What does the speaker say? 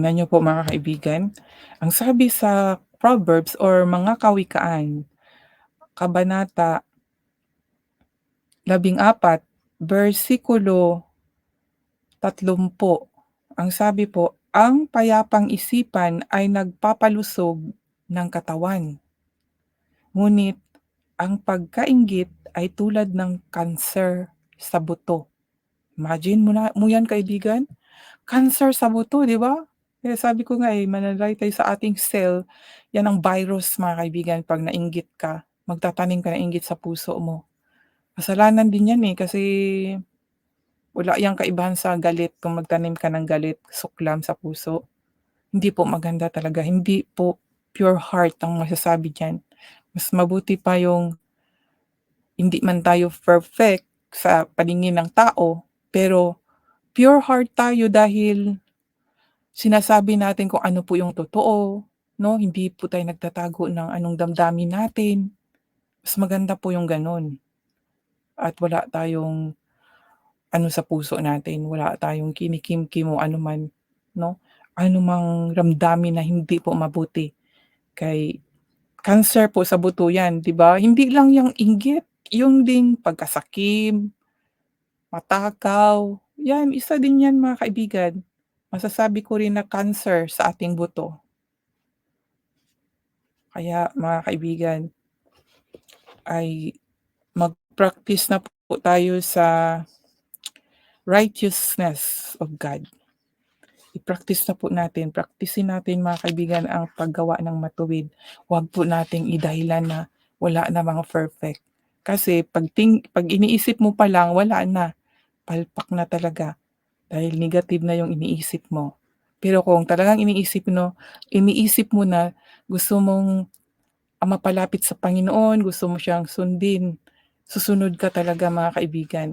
Tingnan niyo po mga kaibigan, ang sabi sa Proverbs or mga kawikaan, kabanata 14, bersikulo 30, ang sabi po, "Ang payapang isipan ay nagpapalusog ng katawan, ngunit ang pagkainggit ay tulad ng kanser sa buto." Imagine mo na mo 'yan kaibigan, cancer sa buto, 'di ba? Kaya sabi ko nga, eh, manlalay sa ating cell, 'yan ang virus mga kaibigan 'pag nainggit ka, magtatanim ka ng inggit sa puso mo. Kasalanan din 'yan, eh, kasi wala 'yang kaibahan sa galit kung magtanim ka ng galit, suklam sa puso. Hindi po maganda talaga, hindi po pure heart ang masasabi diyan. Mas mabuti pa yung hindi man tayo perfect sa paningin ng tao, pero pure heart tayo dahil sinasabi natin kung ano po yung totoo, 'no, hindi po tayo nagtatago ng anong damdamin natin. Mas maganda po yung gano'n. At wala tayong ano sa puso natin, wala tayong kinikimkim o anuman, 'no, anumang damdamin na hindi po mabuti. Kay cancer po sa buto 'yan, 'di ba? Hindi lang 'yang inggit, yung ding pagkasakim, matakaw, 'yan isa din 'yan mga kaibigan. Masasabi ko rin na cancer sa ating buto. Kaya mga kaibigan ay mag-practice na po tayo sa righteousness of God. I-practice na po natin, praktisin natin mga kaibigan ang paggawa ng matuwid. Huwag po nating idahilan na wala namang perfect. Kasi 'pag ting 'pag iniisip mo pa lang wala na, palpak na talaga. Dahil negative na yung iniisip mo. Pero kung talagang iniisip 'no, iniisip mo na gusto mong, ah, mapalapit sa Panginoon, gusto mo siyang sundin, susunod ka talaga mga kaibigan.